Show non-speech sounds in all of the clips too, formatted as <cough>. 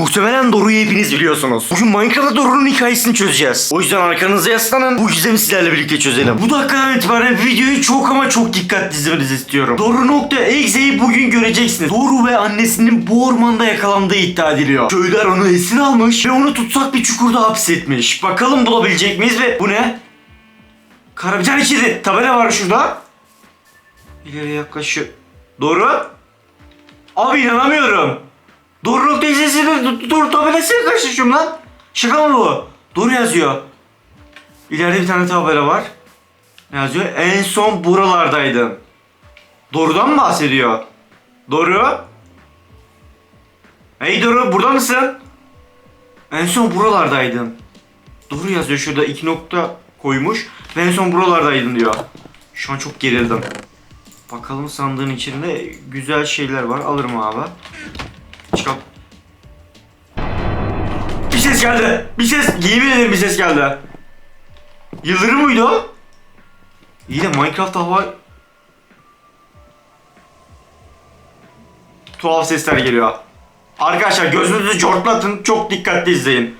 Muhtemelen Doru'yu hepiniz biliyorsunuz. Bugün Minecraft'ta Doru'nun hikayesini çözeceğiz. O yüzden arkanıza yaslanın. Bu gizemi sizlerle birlikte çözelim. Bu dakikadan itibaren videoyu çok ama çok dikkatli izlemenizi istiyorum. Doru.exe'yi bugün göreceksiniz. Doru ve annesinin bu ormanda yakalandığı iddia ediliyor. Köylüler onu esir almış ve onu tutsak bir çukurda hapsetmiş. Bakalım bulabilecek miyiz ve bu ne? Kara bir tane kedi. Tabela var şurada. İleri yaklaşıyor. Doğru. Abi inanamıyorum. Doğru nokta izlesini doğru tabelasıyla karşılaşıyorum lan. Şaka mı bu? Doğru yazıyor. İleride bir tane tabela var. Ne yazıyor? En son buralardaydın. Doğrudan mı bahsediyor? Doğru. Hey Doğru burada mısın? En son buralardaydın. Doğru yazıyor şurada iki nokta koymuş. Ve en son buralardaydın diyor. Şu an çok gerildim. Bakalım sandığın içinde güzel şeyler var. Alırım abi. Çıkalım. Bir ses geldi. Bir ses. Yemin ederim bir ses geldi. Yıldırım mıydı o? İyi de Minecraft hava... Tuhaf sesler geliyor. Arkadaşlar gözünüzü cortlatın. Çok dikkatli izleyin.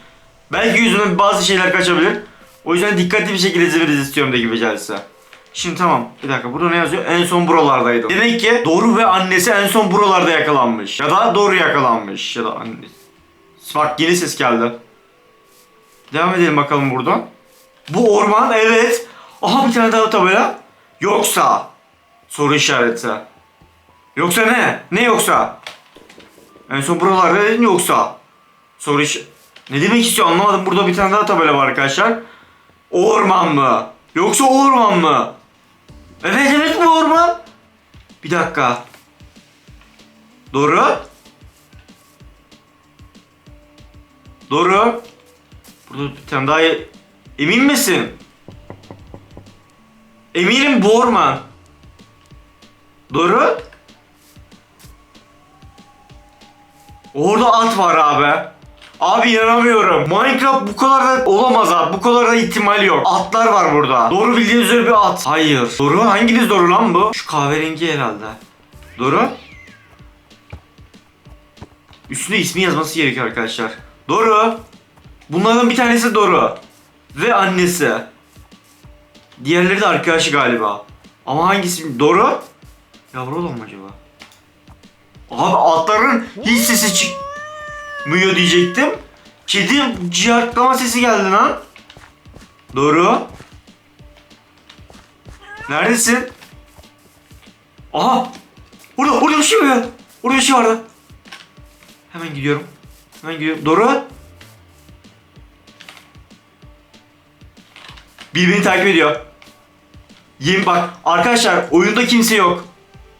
Belki yüzümden bazı şeyler kaçabilir. O yüzden dikkatli bir şekilde izlemenizi istiyorum da gibi gelse. Şimdi tamam. Bir dakika burada ne yazıyor? En son buralardaydı. Demek ki Doğru ve annesi en son buralarda yakalanmış. Ya da Doğru yakalanmış. Ya da annesi. Bak yeni ses geldi. Devam edelim bakalım buradan. Bu orman evet. Aha bir tane daha tabela. Yoksa. Soru işareti. Yoksa ne? Ne yoksa? En son buralarda dedin yoksa. Soru iş... Ne demek istiyor anlamadım. Burada bir tane daha tabela var arkadaşlar. Orman mı? Yoksa orman mı? Evet evet bu orman. Bir dakika. Doğru. Doğru. Burada bir tane daha... Emin misin? Eminim bu orman. Doğru. Orada at var abi. Abi inanamıyorum. Minecraft bu kadar da olamaz abi. Bu kadar da ihtimal yok. Atlar var burada. Doğru bildiğiniz üzere bir at. Hayır. Doğru. Hanginiz doğru lan bu? Şu kahverengi herhalde. Doğru. Üstünde ismi yazması gerekiyor arkadaşlar. Doğru. Bunlardan bir tanesi doğru. Ve annesi. Diğerleri de arkadaşı galiba. Ama hangisi doğru? Yavru olan mı acaba? Abi atların hiç sesi çıkmıyor diyecektim. Kedi cihatlama sesi geldi lan. Doğru. Neredesin? Aha! Burada, burada bir şey var. Burada bir şey vardı. Hemen gidiyorum. Hemen gidiyorum. Doğru. Birbirini takip ediyor. Yemin bak arkadaşlar oyunda kimse yok.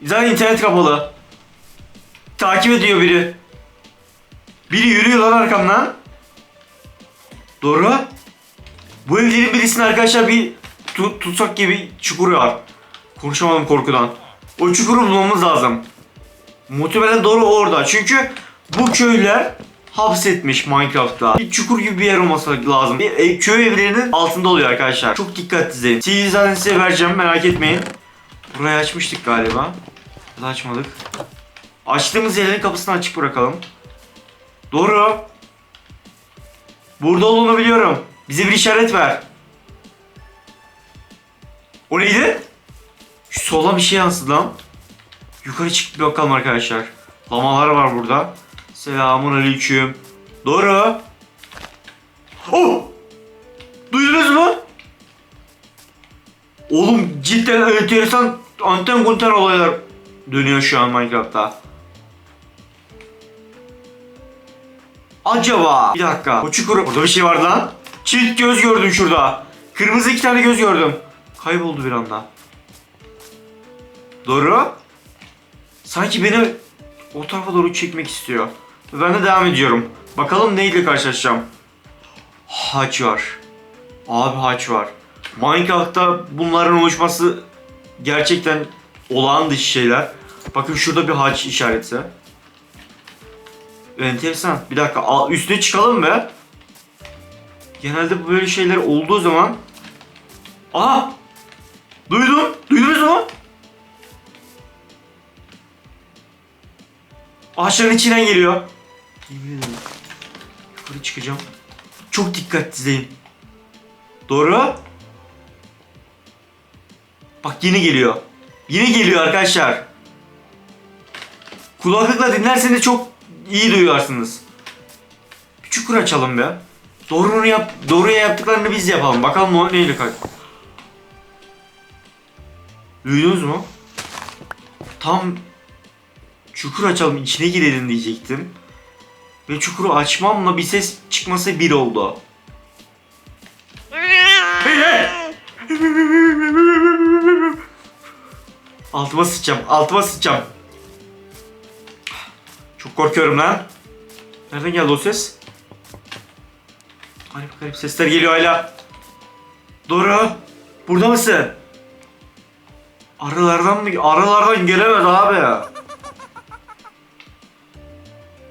Zaten internet kapalı. Takip ediyor biri. Biri yürüyor lan arkamdan. Doğru. Bu evlerin birisinin arkadaşlar bir tu- tutsak gibi çukuru var. Konuşamadım korkudan. O çukuru bulmamız lazım. Muhtemelen doğru orada. Çünkü bu köyler hapsetmiş Minecraft'ta. Bir çukur gibi bir yer olması lazım. Bir ev- köy evlerinin altında oluyor arkadaşlar. Çok dikkatli izleyin. Zaten size vereceğim merak etmeyin. Burayı açmıştık galiba. Ya açmadık. Açtığımız yerin kapısını açık bırakalım. Doğru. Burada olduğunu biliyorum. Bize bir işaret ver. O neydi? Şu sola bir şey yansıdı lan. Yukarı çıkıp bakalım arkadaşlar. Lamalar var burada. Selamun aleyküm. Doğru. Oh! Duydunuz mu? Oğlum cidden enteresan anten kunten olaylar dönüyor şu an Minecraft'ta. Acaba bir dakika o çukur orada bir şey vardı lan. Çift göz gördüm şurada. Kırmızı iki tane göz gördüm. Kayboldu bir anda. Doğru. Sanki beni o tarafa doğru çekmek istiyor. Ben de devam ediyorum. Bakalım neyle karşılaşacağım. Haç var. Abi haç var. Minecraft'ta bunların oluşması gerçekten olağan dışı şeyler. Bakın şurada bir haç işareti. Enteresan. Bir dakika al- üstüne çıkalım be. Genelde böyle şeyler olduğu zaman... Aha! Duydum. Duydunuz mu? Ağaçların içinden geliyor. Yemin ederim. Yukarı çıkacağım. Çok dikkatli. Doğru. Bak yine geliyor. Yine geliyor arkadaşlar. Kulaklıkla dinlerseniz çok iyi duyarsınız. Bir çukur açalım be. Doğrunu yap, doğruya yaptıklarını biz yapalım. Bakalım o neyle kalk. Duydunuz mu? Tam çukur açalım içine girelim diyecektim. Ve çukuru açmamla bir ses çıkması bir oldu. Altıma sıçacağım, altıma sıçacağım. Korkuyorum lan. Nereden geldi o ses? Garip garip sesler geliyor hala. Doğru. Burada mısın? Aralardan mı? Aralardan gelemez abi.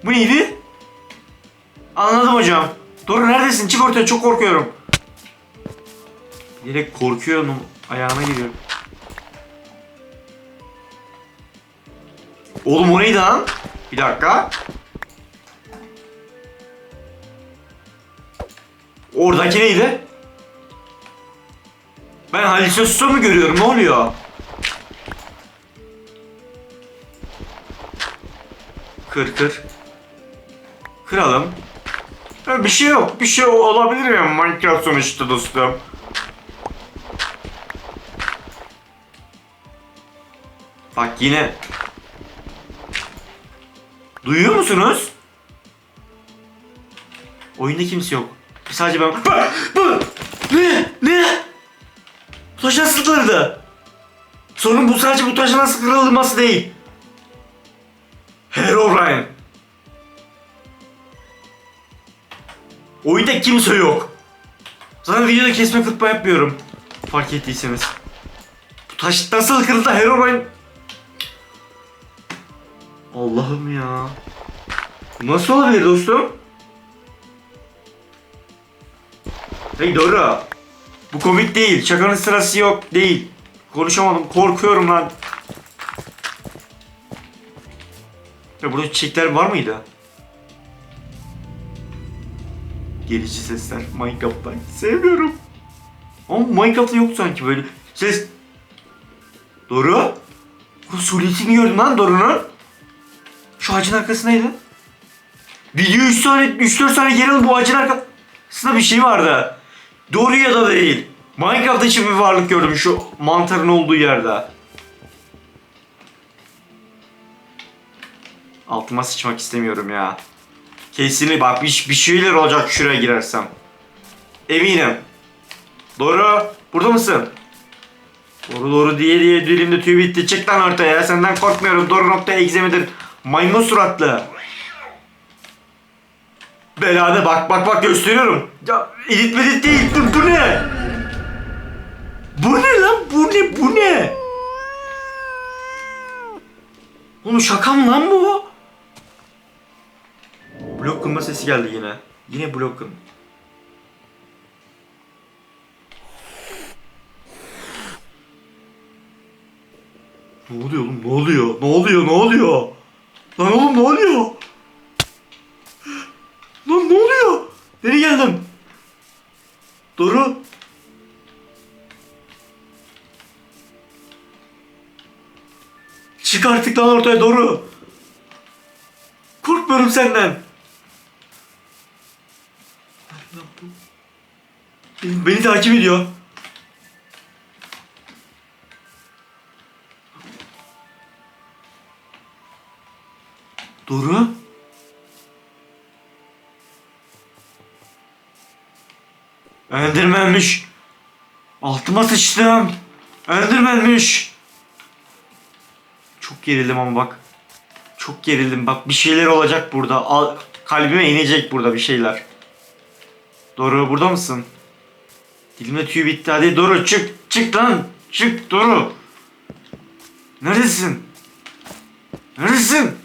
Bu neydi? Anladım hocam. Doğru neredesin? Çık ortaya çok korkuyorum. Direkt korkuyorum. Ayağına giriyorum. Oğlum o neydi lan? Bir dakika. Oradaki neydi? Ben halüsinasyon mu görüyorum? Ne oluyor? Kır kır. Kıralım. Ha, bir şey yok. Bir şey olabilir ya Minecraft sonuçta dostum. Bak yine. Duyuyor musunuz? Oyunda kimse yok. Sadece ben... Bu! <laughs> Ne? Ne? Taş nasıl kırıldı? Sorun bu sadece bu taşın nasıl kırılması değil. Herobrine. Oyunda kimse yok. Zaten videoda kesme kırpma yapmıyorum. Fark ettiyseniz. Bu taş nasıl kırıldı Herobrine? Allah'ım ya. Nasıl olabilir dostum? Hey doğru. Bu komik değil. Şakanın sırası yok. Değil. Konuşamadım. Korkuyorum lan. Ya burada çiçekler var mıydı? Gelici sesler Minecraft'tan. Sevmiyorum. Ama Minecraft'ta yok sanki böyle ses. Doğru. Bu suretini gördüm lan Doğru'nun. Şu ağacın arkasındaydı. Video 3 tane 3-4 tane geri bu ağacın arkasında bir şey vardı. Doğru ya da değil. Minecraft için bir varlık gördüm şu mantarın olduğu yerde. Altıma sıçmak istemiyorum ya. Kesinlikle bak bir, bir şeyler olacak şuraya girersem. Eminim. Doğru. Burada mısın? Doğru doğru diye diye dilimde tüy bitti. Çık lan ortaya. Senden korkmuyorum. Doğru nokta egzemidir. Maymun suratlı. Belade bak bak bak gösteriyorum. Ya edit medit değil. Bu, bu ne? Bu ne lan? Bu ne? Bu ne? Oğlum şaka mı lan bu? Blok kırma sesi geldi yine. Yine blok kırma. Ne oluyor oğlum? Ne oluyor? Ne oluyor? Ne oluyor? Lan oğlum ne oluyor? Lan ne oluyor? Nereye geldim? Doğru. Çık artık lan ortaya doğru. Korkmuyorum senden. Beni, takip ediyor. Doğru. Endirmenmiş. Altıma sıçtım. Endirmenmiş. Çok gerildim ama bak. Çok gerildim. Bak bir şeyler olacak burada. Al, kalbime inecek burada bir şeyler. Doru burada mısın? Dilimde tüy bitti. Hadi Doru çık. Çık lan. Çık Doru. Neredesin? Neredesin?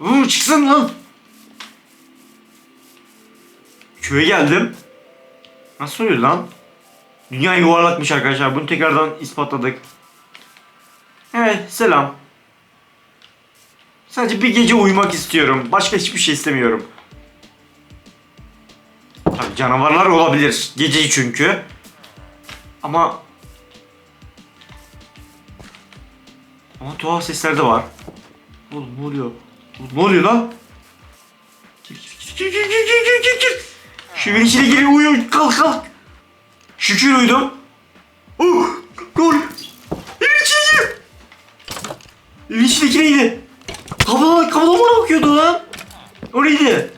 Uuu çıksın lan. Köye geldim. Nasıl oluyor lan? Dünya yuvarlakmış arkadaşlar. Bunu tekrardan ispatladık. Evet selam. Sadece bir gece uyumak istiyorum. Başka hiçbir şey istemiyorum. Tabii canavarlar olabilir. Gece çünkü. Ama ama tuhaf sesler de var. Oğlum ne oluyor? Ne oluyor lan? Şimdi içine giriyor uyuyor kalk kalk. Şükür uyudum. Uh, gol. Evin içine gir. Evin içine gireydi. Kapıdan, kapıdan bana bakıyordu lan. O neydi?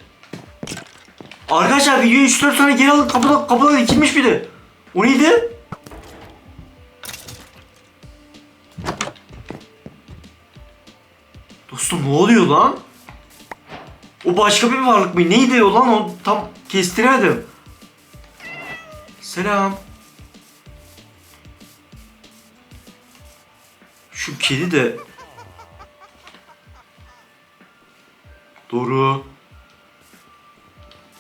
Arkadaşlar videoyu 3-4 tane geri alın kapıdan, kapıdan dikilmiş bir de. O neydi? Oluyor lan? O başka bir varlık mı? Neydi o lan? O tam kestiremedim. Selam. Şu kedi de... Doğru.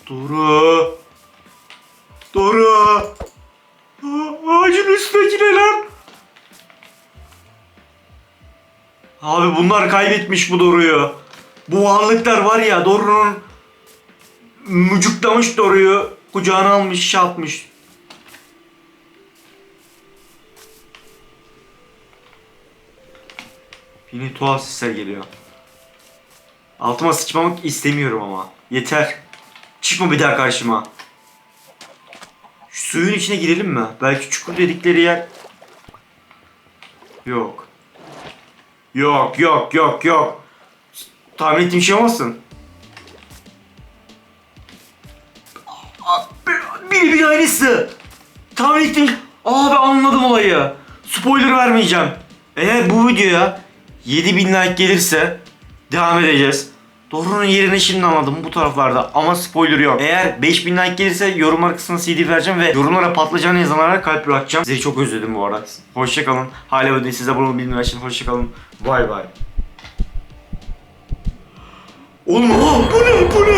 Doğru. Doğru. Ağacın üstündeki lan? Abi bunlar kaybetmiş bu Doru'yu. Bu varlıklar var ya Doru'nun mucuklamış Doru'yu kucağına almış şey yapmış. Yine tuhaf sesler geliyor. Altıma sıçmamak istemiyorum ama. Yeter. Çıkma bir daha karşıma. Şu suyun içine girelim mi? Belki çukur dedikleri yer... Yok. Yok yok yok yok. Tahmin ettiğim şey olmasın. Biri bir aynısı. Tahmin ettiğim... Abi anladım olayı. Spoiler vermeyeceğim. Eğer bu videoya 7000 like gelirse devam edeceğiz. Doğru'nun yerini şimdi anladım bu taraflarda ama spoiler yok. Eğer 5000 like gelirse yorumlar kısmına CD vereceğim ve yorumlara patlıcan yazanlara kalp bırakacağım. Sizi çok özledim bu arada. Hoşçakalın. Hala böyle size abone olmayı bilmeyen için hoşçakalın. Bay bay. Oğlum bu ne bu ne?